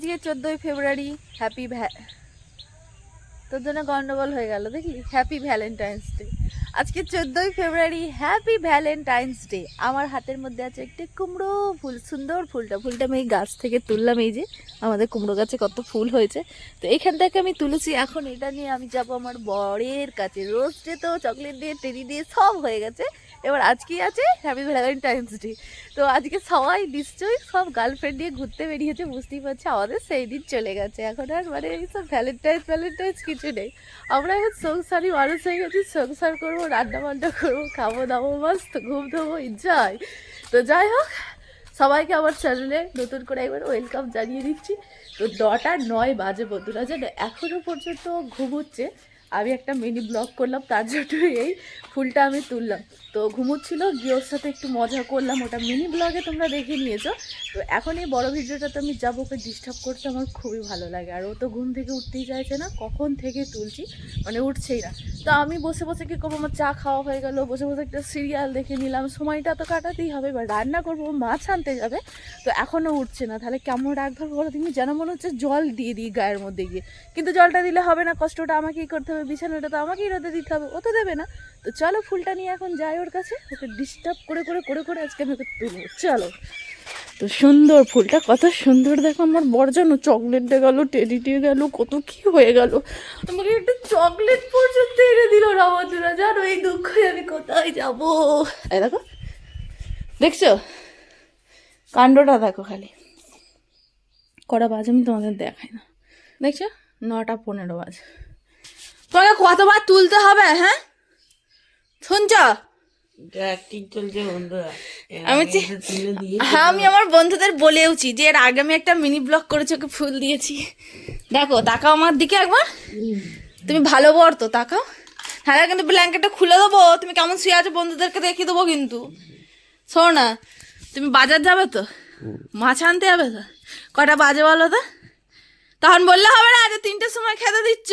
আজকে চোদ্দোই ফেব্রুয়ারি হ্যাপি ভ্যা, তোর জন্য গন্ডগোল হয়ে গেল, দেখলি? হ্যাপি ভ্যালেন্টাইন্স ডে আজকে চোদ্দোই ফেব্রুয়ারি হ্যাপি ভ্যালেন্টাইন্স ডে আমার হাতের মধ্যে আছে একটি কুমড়ো ফুল, সুন্দর ফুলটা। ফুলটা আমি এই গাছ থেকে তুললাম, এই যে আমাদের কুমড়ো গাছে কত ফুল হয়েছে। তো এখান থেকে আমি তুলেছি, এখন এটা নিয়ে আমি যাব আমার বরের কাছে। রোজ ডে তো চকলেট দিয়ে টেরি দিয়ে সব হয়ে গেছে। এবার আজকে আছে হ্যাপি ভ্যালেন্টাইন্স ডে তো আজকে সবাই নিশ্চয়ই সব গার্লফ্রেন্ড নিয়ে ঘুরতে বেরিয়েছে, বুঝতেই পারছে, আমাদের সেই দিন চলে গেছে। এখন আর মানে এইসব ভ্যালেন্টাইন্স ভ্যালেন্টাইন্স কিছু নেই। আমরা এখন সংসারী মানুষ হয়ে গেছি, সংসার করব রান্না বান্না করব, খাব, দাবো, মাস্ত, ঘুম দেবো এনজয় তো যাই হোক, সবাইকে আমার চ্যানেলে নতুন করে একবার ওয়েলকাম জানিয়ে দিচ্ছি। তো নটা নয় বাজে বন্ধুরা যেন এখনও পর্যন্ত ঘুমোচ্ছে আমি একটা মিনি ব্লগ করলাম, তার জন্য এই ফুলটা আমি তুললাম। তো ঘুমোচ্ছিল, গিয়ে ওর সাথে একটু মজা করলাম। ওটা মিনি ব্লগে তোমরা দেখে নিয়েছো। তো এখন এই বড় ভিডিওটাতে আমি যাব, ওকে ডিস্টার্ব করতে আমার খুবই ভালো লাগে। আর ও তো ঘুম থেকে উঠতেই চাইছে না, কখন থেকে তুলছি মানে উঠছেই না। তো আমি বসে বসে কি করব? আমার চা খাওয়া হয়ে গেল, বসে বসে একটা সিরিয়াল দেখে নিলাম। সময়টা তো কাটাতেই হবে, এবার রান্না করব মাছ আনতে যাবে। তো এখনও উঠছে না, তাহলে কেমন ধরবো বলো? তুমি যেন মনে হচ্ছে জল দিয়ে দিই গায়ের মধ্যে গিয়ে। কিন্তু জলটা দিলে হবে না, কষ্টটা আমাকেই করতে হবে। বিছানাটা তো আমাকেই রোদে দিতে হবে, ও তো দেবে না। তো চলো ফুলটা নিয়ে এখন যাই ওর কাছে, ওকে ডিস্টার্ব করে করে করে করে আজকে আমি ওকে তুলবো। চলো। তো সুন্দর ফুলটা, কত সুন্দর দেখো আমার বড় জানো চকলেট দিয়ে গেলো টেডি দিয়ে গেলো, কত কি হয়ে গেল। আমাকে একটা চকলেট পর্যন্ত এনে দিল বন্ধুরা জানো এই দুঃখে আমি কোথায় যাব? দেখো, দেখছ? কাণ্ডটা দেখো খালি। কটা বাজে আমি তোমাদের দেখাই না। দেখছ? নটা পনেরো বাজে। তোমাকে কতবার তুলতে হবে হ্যাঁ? শুনছ? হ্যাঁ আমি আমার বন্ধুদের বলেওছি যে এর আগে আমি একটা মিনি ব্লগ করেছি ওকে ফুল দিয়েছি। দেখো তাকাও আমার দিকে একবার। তুমি ভালো বর তো তাকাও। হ্যাঁ কিন্তু ব্ল্যাঙ্কেটটা খুলে দেবো। তুমি কেমন শুয়ে আছো বন্ধুদেরকে দেখিয়ে দেবো কিন্তু। শোনো না তুমি বাজার যাবে তো? মাছ আনতে যাবে তো? কটা বাজে বলো তো? তখন বললে হবে না যে তিনটের সময় খেতে দিচ্ছ।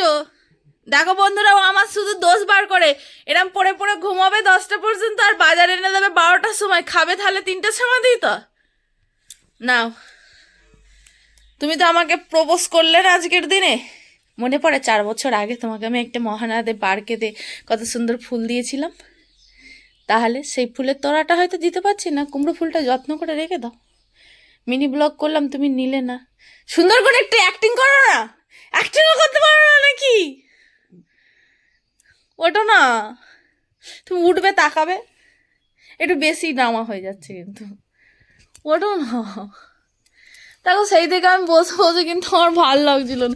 দেখো বন্ধুরা, ও আমার শুধু দোষ বার করে। এরম পড়ে পড়ে ঘুমাবে দশটা পর্যন্ত আর বাজারে এনে দেবে বারোটার সময়। খাবে তাহলে তিনটের সময় দিই তো? নাও। তুমি তো আমাকে প্রপোজ করলে না আজকের দিনে? মনে পড়ে চার বছর আগে তোমাকে আমি একটা মহানাদে পার্কেতে কত সুন্দর ফুল দিয়েছিলাম। তাহলে সেই ফুলের তোড়াটা হয়তো দিতে পারছি না, কুমড়ো ফুলটা যত্ন করে রেখে দাও। মিনি ব্লগ করলাম, তুমি নিলে না। সুন্দর করে একটু অ্যাক্টিং করো না। অ্যাক্টিংও করতে পারো না নাকি? ওটো না, তুমি উঠবে, তাকাবে, একটু বেশি নামা হয়ে যাচ্ছে কিন্তু। ওটো না। দেখো, সেই থেকে আমি বসে বসে কিন্তু আমার ভালো লাগছিল না।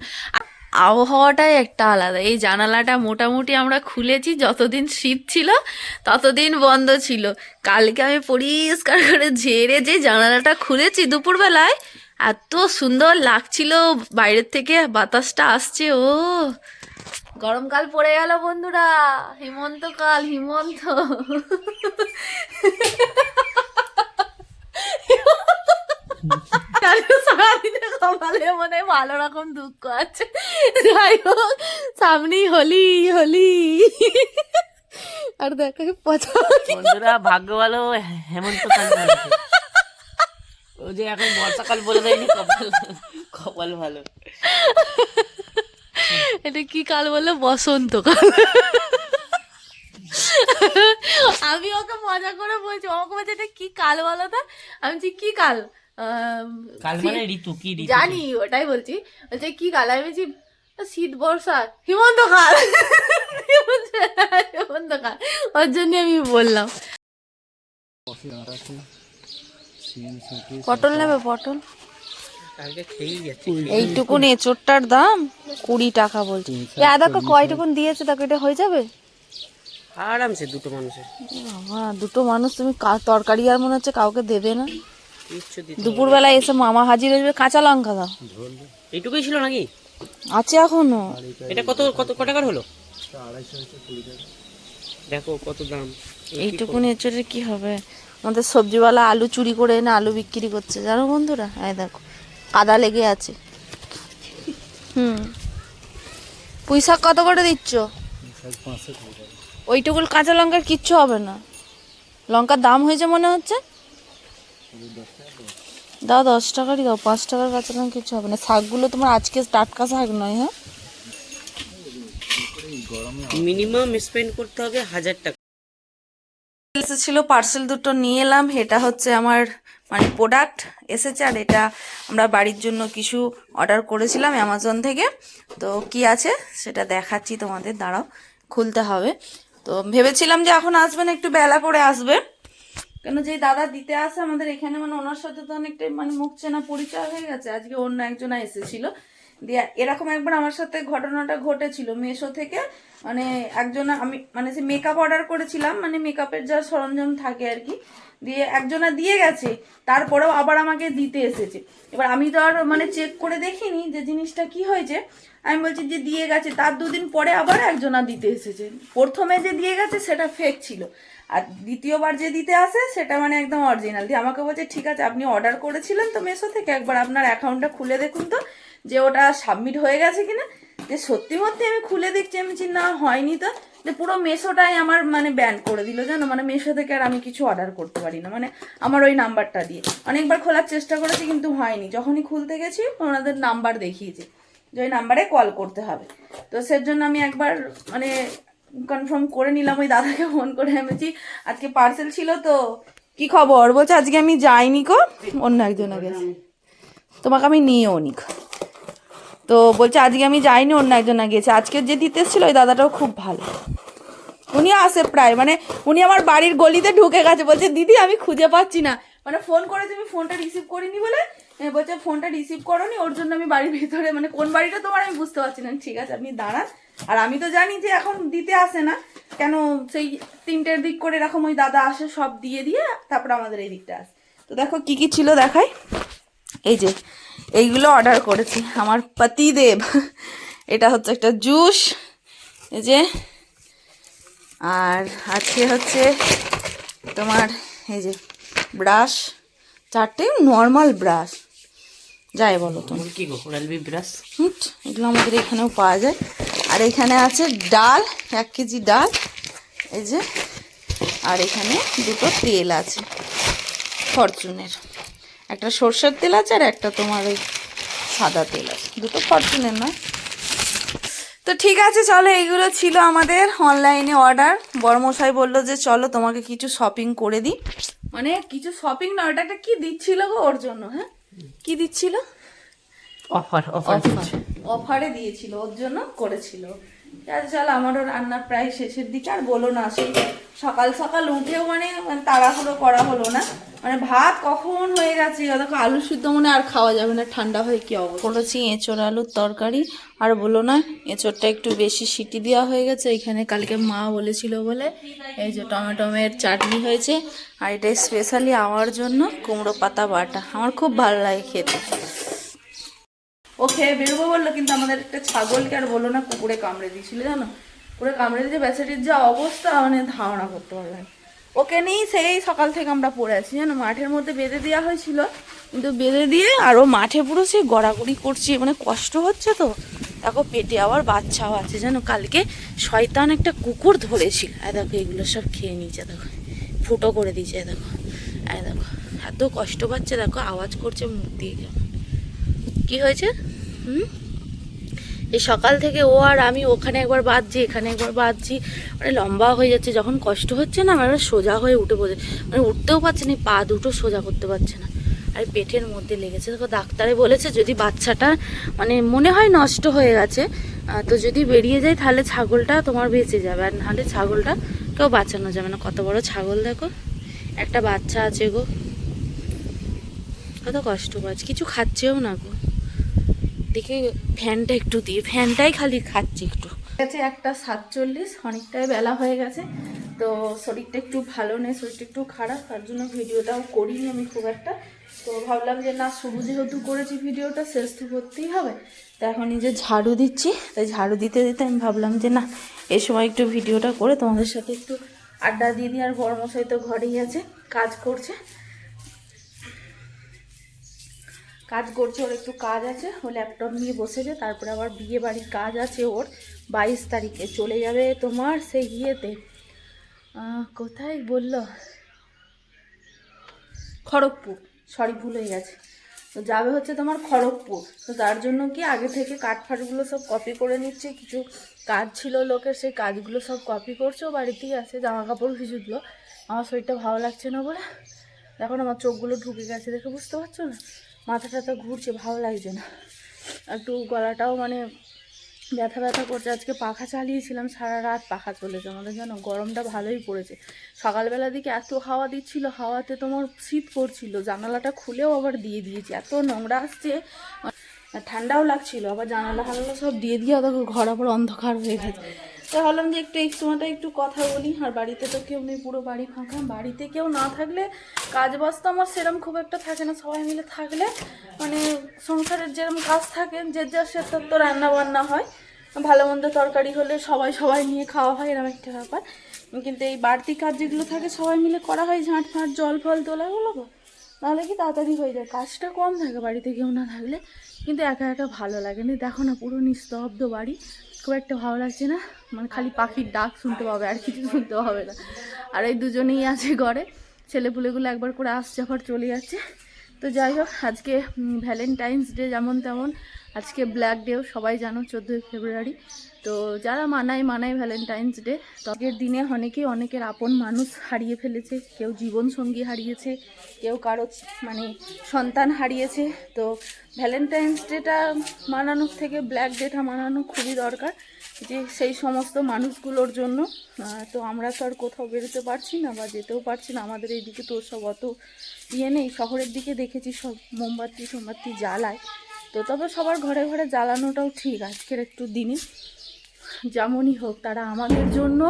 আবহাওয়াটাই একটা আলাদা। এই জানালাটা মোটামুটি আমরা খুলেছি, যতদিন শীত ছিল, ততদিন বন্ধ ছিল। কালকে আমি পরিষ্কার করে ঝেড়ে যে জানালাটা খুলেছি দুপুরবেলায়, এত সুন্দর লাগছিল, বাইরের থেকে বাতাসটা আসছে, ও। গরমকাল পড়ে গেল বন্ধুরা। হিমন্তকাল, হিমন্ত। কপালে মনে ভালো রকম দুঃখ আছে। যাই হোক, সামনেই হোলি হোলি। আর দেখো বন্ধুরা, ভাগ্য ভালো হেমন্ত কাল চলছে। ও যে এখন বর্ষাকাল বলে দেয়নি, কপাল কপাল ভালো। এটা কি কাল বলল? বসন্তকাল আমি ওকে মজা করে বলছি ওকে বলছে এটা কি কাল বলো তো? আমি বলছি কি কাল? কাল মানে ঋতু কি ঋতু? জানি ওটাই বলছি। বলছে কি কাল? আমি বলছি শীত বর্ষা হিমন্তকাল বলছে, হিমন্তকাল ওর জন্য আমি বললাম। পটল নেবে পটল? এইটুকুন এচোরটার দাম কুড়ি টাকা বলছি। দেখো কয়টুকুন দিয়েছে দেখো এটা হয়ে যাবে? আরামসে দুটো মানুষের। বাবা দুটো মানুষ তুমি কা- তরকারি আর মনে হচ্ছে কাউকে দেবে না। দুপুরবেলা এসে মামা হাজির হয়ে কাঁচা লঙ্কা দাও। এইটুকুই ছিল নাকি? আছে এখনও। এটা কত কত ক টাকার হলো? দেখো কত দাম। এইটুকুন এচোরে কি হবে? আমাদের সবজিওয়ালা আলু চুরি করে এনে আলু বিক্রি করছে। জানো বন্ধুরা? এই দেখো। কাদা লেগে আছে। হুম। পুঁই শাক কত করে দিচ্ছ? ওইটুকুল কাঁচা লঙ্কার কিচ্ছু হবে না। লঙ্কার দাম হয়েছে মনে হচ্ছে? দাও দশ টাকারই দাও পাঁচ টাকার কাঁচা লঙ্কা কিছু হবে না। শাকগুলো তোমার আজকে টাটকা শাক নয় হ্যাঁ? মিনিমাম স্পেন্ড করতে হবে হাজার টাকা। এসেছিল পার্সেল দুটো নিয়ে এলাম এটা হচ্ছে আমার মানে প্রোডাক্ট এসেছে আর এটা আমরা বাড়ির জন্য কিছু অর্ডার করেছিলাম অ্যামাজন থেকে। তো কি আছে সেটা দেখাচ্ছি তোমাদের, দাঁড়াও, খুলতে হবে। তো ভেবেছিলাম যে এখন আসবেন একটু বেলা করে আসবে। কেন যে দাদা দিতে আসে আমাদের এখানে মানে ওনার সাথে তো অনেকটাই মানে মুখ চেনা পরিচয় হয়ে গেছে। আজকে অন্য একজনা এসেছিল। দিয়ে এরকম একবার আমার সাথে ঘটনাটা ঘটেছিল মেশো থেকে। মানে একজনা, আমি মানে সে মেকআপ অর্ডার করেছিলাম মানে মেকআপের যা সরঞ্জাম থাকে আর কি দিয়ে একজনা দিয়ে গেছে, তারপরেও আবার আমাকে দিতে এসেছে। এবার আমি তো আর মানে চেক করে দেখিনি যে জিনিসটা কি হয়েছে। আমি বলছি যে দিয়ে গেছে, তার দুদিন পরে আবার একজনা দিতে এসেছে। প্রথমে যে দিয়ে গেছে সেটা ফেক ছিল। আর দ্বিতীয়বার যে দিতে আসে সেটা মানে একদম অরিজিনাল দিয়ে আমাকে বলছে, ঠিক আছে, আপনি অর্ডার করেছিলেন তো মেশো থেকে, একবার আপনার অ্যাকাউন্টটা খুলে দেখুন তো, যে ওটা সাবমিট হয়ে গেছে কিনা। যে সত্যি মধ্যে আমি খুলে দেখছি, আমি না, হয়নি তো। যে পুরো মেশোটাই আমার মানে ব্যান করে দিল, জানো? মানে মেশো থেকে আর আমি কিছু অর্ডার করতে পারি না মানে আমার ওই নাম্বারটা দিয়ে। অনেকবার খোলার চেষ্টা করেছি কিন্তু হয়নি। যখনই খুলতে গেছি, ওনাদের নাম্বার দেখিয়েছে যে ওই নাম্বারে কল করতে হবে। তো সের জন্য আমি একবার মানে কনফার্ম করে নিলাম ওই দাদাকে ফোন করে। আমি আজকে পার্সেল ছিল তো, কি খবর? বলছে, আজকে আমি যাইনি কো অন্য একজন গেছে। তোমাকে আমি নিয়েও নি। তো বলছে, আজকে আমি যাইনি, অন্য একজন গিয়েছে আজকে যে দিতে এসেছিল, ওই দাদাটাও খুব ভালো। উনি আসে প্রায় মানে উনি আমার বাড়ির গলিতে ঢুকে গেছে। বলছে, দিদি, আমি খুঁজে পাচ্ছি না। মানে ফোন করেছে আমি ফোনটা রিসিভ করিনি বলে? বলছে ফোনটা রিসিভ করনি, ওর জন্য আমি বাড়ির ভিতরে মানে কোন বাড়িটা তোমার আমি বুঝতে পারছি না। ঠিক আছে, আপনি দাঁড়ান। আর আমি তো জানি যে এখন দিতে আসে না। কেন সেই তিনটের দিক করে এরকম ওই দাদা আসে, সব দিয়ে দিয়ে তারপর আমাদের এই দিকটা আসে। তো দেখো কি কি ছিল দেখাই। এই যে এইগুলো অর্ডার করেছি। আমার পতিদেব এটা হচ্ছে একটা জুস এই যে আর আজকে হচ্ছে তোমার এই যে ব্রাশ চারটে নর্মাল ব্রাশ। যাই বলো তোমার কি গো ওরাল ব্রাশ? হুট, এগুলো আমাদের এখানেও পাওয়া যায়। আর এখানে আছে ডাল এক কেজি ডাল এই যে আর এখানে দুটো তেল আছে ফরচুনের। একটা সর্ষের তেল আছে আর একটা তোমার ওই সাদা তেল আছে। দুটো ফরচুনের নয়। তো ঠিক আছে চলো এইগুলো ছিল আমাদের অনলাইনে অর্ডার বড়মশাই বলল যে চলো তোমাকে কিছু শপিং করে দিই। মানে কিছু শপিং না ওটা একটা কি দিচ্ছিল গো ওর জন্য হ্যাঁ? কি দিচ্ছিল? অফার অফার অফার দিয়েছিল ওর জন্য করেছিল। আচ্ছা চল আমারও রান্না প্রায় শেষের দিকে। আর বলো না সেই সকাল সকাল উঠেও মানে মানে তাড়াহুড়ো করা হলো না। মানে ভাত কখন হয়ে গেছে? দেখো আলু সিদ্ধ মনে আর খাওয়া যাবে না। ঠান্ডা হয়ে কি অবস্থা? করেছি এঁচড় আলুর তরকারি। আর বলো না এঁচড়টা একটু বেশি সিটি দেওয়া হয়ে গেছে। এখানে কালকে মা বলেছিল বলে এই যে টমেটোমের চাটনি হয়েছে। আর এটা স্পেশালি আমার জন্য কুমড়ো পাতা বাটা। আমার খুব ভালো লাগে খেতে। ও খেয়ে বেরোবো বলল কিন্তু আমাদের একটা ছাগলকে আর বলল না কুকুরে কামড়ে দিয়েছিল জানো? কুকুরে কামড়ে দিয়ে বেচারির যা অবস্থা মানে ধারণা করতে পারবে না। ওকে নিয়েই সেই সকাল থেকে আমরা পড়ে আছি। জানো, মাঠের মধ্যে বেঁধে দেওয়া হয়েছিল, কিন্তু বেঁধে দিয়ে আরও মাঠে পুরো সেই গড়াগড়ি করছে মানে কষ্ট হচ্ছে তো। দেখো, পেটে আবার বাচ্চাও আছে, জানো, কালকে শয়তান একটা কুকুর ধরেছিল। এই দেখো, এগুলো সব খেয়ে নিয়েছে, দেখো, ফুটো করে দিয়েছে দেখো, এই দেখো, এত কষ্ট পাচ্ছে, দেখো, আওয়াজ করছে মুখ দিয়ে। কেমন কি হয়েছে? হুম? এই সকাল থেকে ও আর আমি ওখানে একবার বাঁধছি, এখানে একবার বাঁধছি। মানে লম্বা হয়ে যাচ্ছে, যখন কষ্ট হচ্ছে না, আমার সোজা হয়ে উঠে পড়ে মানে উঠতেও পারছে না পা দুটো সোজা করতে পারছে না। আর পেটের মধ্যে লেগেছে। দেখো, ডাক্তারে বলেছে, যদি বাচ্চাটা মানে মনে হয় নষ্ট হয়ে গেছে তো যদি বেরিয়ে যায়, তাহলে ছাগলটা তোমার বেঁচে যাবে। আর নাহলে ছাগলটা কেউ বাঁচানো যাবে না। কত বড় ছাগল দেখো। একটা বাচ্চা আছে গো। কত কষ্ট পাচ্ছে কিছু খাচ্ছেও না গো। দেখে ফ্যানটা একটু দিয়ে, ফ্যানটাই খালি খাচ্ছি একটু। গেছে একটা সাতচল্লিশ, অনেকটাই বেলা হয়ে গেছে। তো শরীরটা একটু ভালো নেই, শরীরটা একটু খারাপ, তার জন্য ভিডিওটাও করিনি আমি খুব একটা। তো ভাবলাম যে, না, শুরু যেহেতু করেছি ভিডিওটা, শেষ তো করতেই হবে। তো এখন যে ঝাড়ু দিচ্ছি, তাই ঝাড়ু দিতে দিতে আমি ভাবলাম যে, না, এ সময় একটু ভিডিওটা করে তোমাদের সাথে একটু আড্ডা দিয়ে দিই, আর বর্মশাই তো ঘরেই আছে, কাজ করছে। কাজ করছে, ওর একটু কাজ আছে, ও ল্যাপটপ নিয়ে বসেছে, তারপরে আবার বিয়ে বাড়ির কাজ আছে ওর, বাইশ তারিখে। চলে যাবে তোমার সেই ইয়েতে। কোথায় বলল? খড়গপুর। সরি, ভুল হয়ে গেছে। তো যাবে হচ্ছে তোমার খড়গপুর। তো তার জন্য কি আগে থেকে কাঠ ফাটগুলো সব কপি করে নিচ্ছে? কিছু কাজ ছিল লোকের, সেই কাজগুলো সব কপি করছে, ও বাড়িতেই আছে জামা কাপড় ভিজুগুলো আমার শরীরটা ভালো লাগছে না বলে। এখন আমার চোখগুলো ঢুকে গেছে দেখে বুঝতে পারছ না? মাথা টাথা ঘুরছে, ভালো লাগছে না। একটু গলাটাও মানে ব্যথা ব্যথা করছে। আজকে পাখা চালিয়েছিলাম, সারা রাত পাখা চলেছে আমাদের জানো গরমটা ভালোই পড়েছে। সকালবেলা দিকে এত হাওয়া দিচ্ছিল, হাওয়াতে তোমার শীত করছিল জানালাটা খুলেও আবার দিয়ে দিয়েছি। এত নোংরা আসছে। ঠান্ডাও লাগছিল, আবার জানালা ফানালা সব দিয়ে দিয়ে দেখো ঘর আবার অন্ধকার হয়ে গেছে। ভাবলাম যে একটু এই সময়টা একটু কথা বলি, আর বাড়িতে তো কেউ নেই, পুরো বাড়ি ফাঁকা। বাড়িতে কেউ না থাকলে কাজ বাজ তো আমার সেরম খুব একটা থাকে না, সবাই মিলে থাকলে মানে সংসারের যেরকম কাজ থাকে, যে যার সে তার তো রান্না বান্না হয়। ভালো মন্দ তরকারি হলে সবাই সবাই নিয়ে খাওয়া হয় এরকম একটা ব্যাপার। কিন্তু এই বাড়তি কাজ যেগুলো থাকে, সবাই মিলে করা হয়, ঝাঁট ফাঁট, জল ফল তোলাগুলো তো নাহলে কি তাড়াতাড়ি হয়ে যায়? কাজটা কম থাকে বাড়িতে কেউ না থাকলে, কিন্তু একা একা ভালো লাগে না। দেখো না, পুরো নিস্তব্ধ বাড়ি। খুব একটা ভালো লাগছে না। মানে খালি পাখির ডাক শুনতে পাবে আর কিছু শুনতে পাবে না। আর এই দুজনেই আছে ঘরে। ছেলেপুলেগুলো একবার করে আসছে, আবার চলে যাচ্ছে। তো যাই হোক, আজকে ভ্যালেন্টাইন্স ডে যেমন তেমন। আজকে ব্ল্যাক ডেও সবাই জানো, চোদ্দোই ফেব্রুয়ারি। তো যারা মানায় মানায় ভ্যালেন্টাইন্স ডে তগের দিনে অনেকেই অনেকের আপন মানুষ হারিয়ে ফেলেছে। কেউ জীবনসঙ্গী হারিয়েছে, কেউ কারও মানে সন্তান হারিয়েছে। তো ভ্যালেন্টাইন্স ডেটা মানানোর থেকে ব্ল্যাক ডেটা মানানো খুবই দরকার যে সেই সমস্ত মানুষগুলোর জন্য। তো আমরা তো আর কোথাও বেরোতে পারছি না বা যেতেও পারছি না। আমাদের এইদিকে তো সব অত ইয়ে নেই। শহরের দিকে দেখেছি সব মোমবাতি সোমবাতি জ্বালায়। তো তবে সবার ঘরে ঘরে জ্বালানোটাও ঠিক। আজকের একটু দিনে যেমনই হোক, তারা আমাদের জন্য,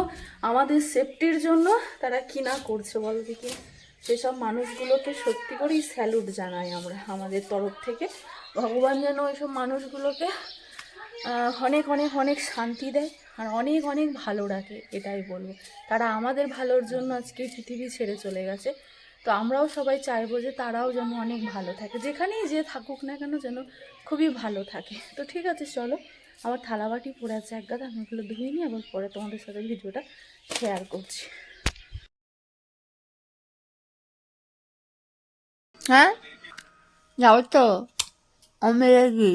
আমাদের সেফটির জন্য তারা কি না করছে, বলো দেখি। সেসব মানুষগুলোকে সত্যি করেই স্যালুট জানাই আমরা আমাদের তরফ থেকে। ভগবান যেন ওইসব মানুষগুলোকে অনেক অনেক অনেক শান্তি দেয় আর অনেক অনেক ভালো রাখে, এটাই বলব। তারা আমাদের ভালোর জন্য আজকে পৃথিবী ছেড়ে চলে গেছে। তো আমরাও সবাই চাইব যে তারাও যেন অনেক ভালো থাকে, যেখানেই যে থাকুক না কেন যেন খুবই ভালো থাকে। তো ঠিক আছে, চলো। আমার থালাবাটি পড়ে আছে এক গাদা আমি এগুলো ধুয়ে নিই আবার পরে তোমাদের সাথে ভিডিওটা শেয়ার করছি। হ্যাঁ? যাও তো। আমি রেডি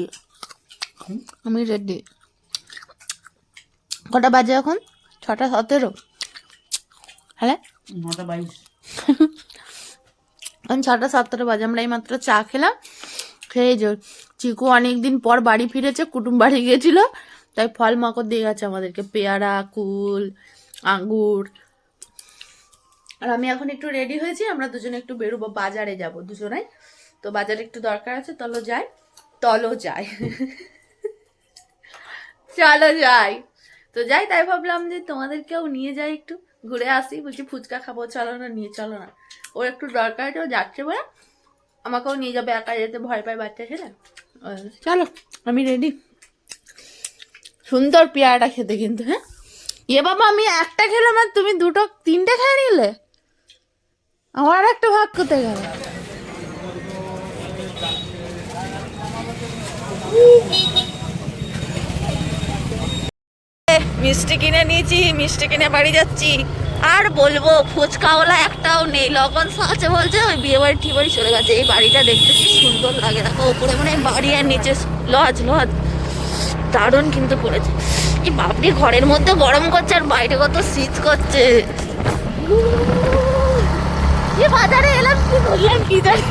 আমি রেডি কটা বাজে এখন? ছটা সতেরো। হ্যাঁ? নটা বাইশ। এখন ছটা সতেরো বাজে আমরা এই মাত্র চা খেলাম। খেয়ে যে চিকু অনেকদিন পর বাড়ি ফিরেছে, কুটুম বাড়ি গিয়েছিল তাই ফল মাকড় দিয়ে গেছে আমাদেরকে, পেয়ারা, কুল, আঙ্গুর। আর আমি এখন একটু রেডি হয়েছি, আমরা দুজনে একটু বেরোবো, বাজারে যাব দুজনে তো বাজারে একটু দরকার আছে, তলো যাই তলো যাই। চলো যাই। তো যাই, তাই ভাবলাম যে তোমাদেরকেও নিয়ে যাই একটু, ঘুরে আসি, বলছি ফুচকা খাব, চলো না, নিয়ে চলো না। ওর একটু দরকার আছে ও যাচ্ছে বলে আমাকেও নিয়ে যাবে একা যেতে ভয় পায় বাচ্চা ছেলে চলো আমি রেডি সুন্দর পেয়ারাটা খেতে কিন্তু হ্যাঁ? এ বাবা আমি একটা খেলাম আর তুমি দুটো তিনটে খেয়ে নিলে? আমার আর একটা ভাগ করতে গেল। মিষ্টি কিনে নিয়েছি মিষ্টি কিনে বাড়ি যাচ্ছি আর বলব ফুচকাওয়ালা একটাও নেই লগন আছে বলছে ওই বিয়ে বাড়ি ঠিক বাড়ি চলে গেছে এই বাড়িটা দেখতে সুন্দর লাগে দেখো ওপরে মানে বাড়ি আর নিচে লজ লজ দারুণ কিন্তু করেছে এই বাপরি ঘরের মধ্যে গরম করছে আর বাইরে কত শীত করছে বাজারে এলাম কি বললাম কি জানি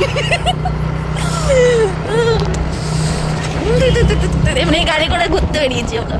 এমনি গাড়ি করে ঘুরতে বেরিয়েছি আমরা